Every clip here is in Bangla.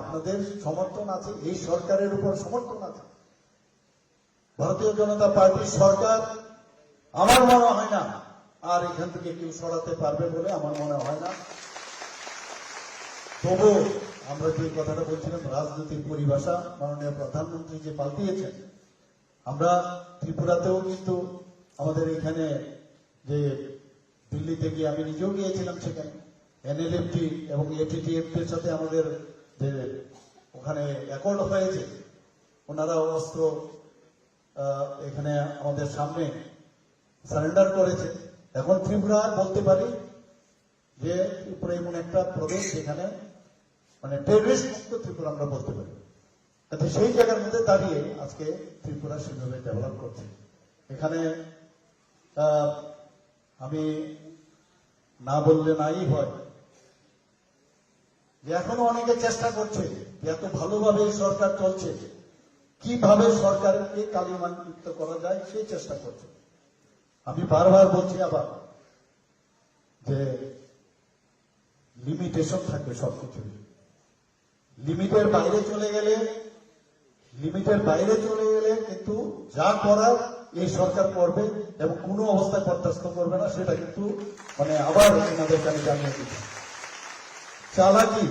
আপনাদের সমর্থন আছে, এই সরকারের উপর সমর্থন আছে। ভারতীয় জনতা পার্টির সরকার আমার মনে হয় না, আর এখান থেকে কেউ সরাতে পারবে বলে আমার মনে হয় না। তবু আমরা যে কথাটা বলছিলাম রাজনৈতিক পরিভাষা মাননীয় প্রধানমন্ত্রী যে পাল্টিয়েছেন, আমরা ত্রিপুরাতেও কিন্তু আমাদের এখানে যে দিল্লিতে গিয়ে আমি নিজেও গিয়েছিলাম সেখানে, এনএলএফটি এবং এটিটিএফটি এর সাথে আমাদের যে ওখানে অ্যাকর্ড হয়েছে। ওনারা অস্ত্র এখানে আমাদের সামনে সারেন্ডার করেছে। এখন ত্রিপুরা বলতে পারি যে ত্রিপুরা এমন একটা প্রদেশ যেখানে মানে টেররিস্ট মুক্ত ত্রিপুরা আমরা বলতে পারি। আচ্ছা সেই জায়গার মধ্যে দাঁড়িয়ে আজকে ত্রিপুরা সেভাবে ডেভেলপ করছে। এখানে আমি না বললে নাই হয়। যে এখনও অনেকে চেষ্টা করছে এত ভালোভাবে সরকার চলছে, কীভাবে সরকারকে কালিমান্বিত করা যায় সেই চেষ্টা করছে। আমি বারবার বলছি আবার যে লিমিটেশন থাকবে সবকিছু লিমিটের বাইরে চলে গেলে, লিমিটের বাইরে চলে গেলে কিন্তু যা করার এই সরকার করবে এবং কোনো অবস্থায় বরদাস্ত করবে না, সেটা কিন্তু মানে আবার এনাদেরকে আমি জানিয়ে দিচ্ছি। চালাকি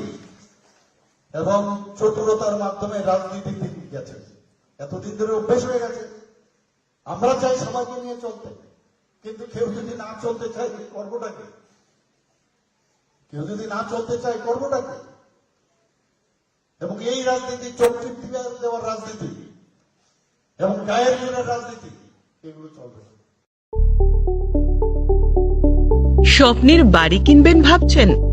এবং চতুরতার মাধ্যমে রাজনীতি গেছে। এতদিন ধরে অভ্যেস হয়ে গেছে। আমরা চাই সবাইকে নিয়ে চলতে। কিন্তু কেউ যদি না চলতে চায় করবোটা কেউ যদি না চলতে চায় করবোটা এবং এই রাজনীতি চোখটিপ দেওয়ার রাজনীতি এবং গায়ের জোরের রাজনীতি, এগুলো চলবে। স্বপ্নের বাড়ি কিনবেন ভাবছেন?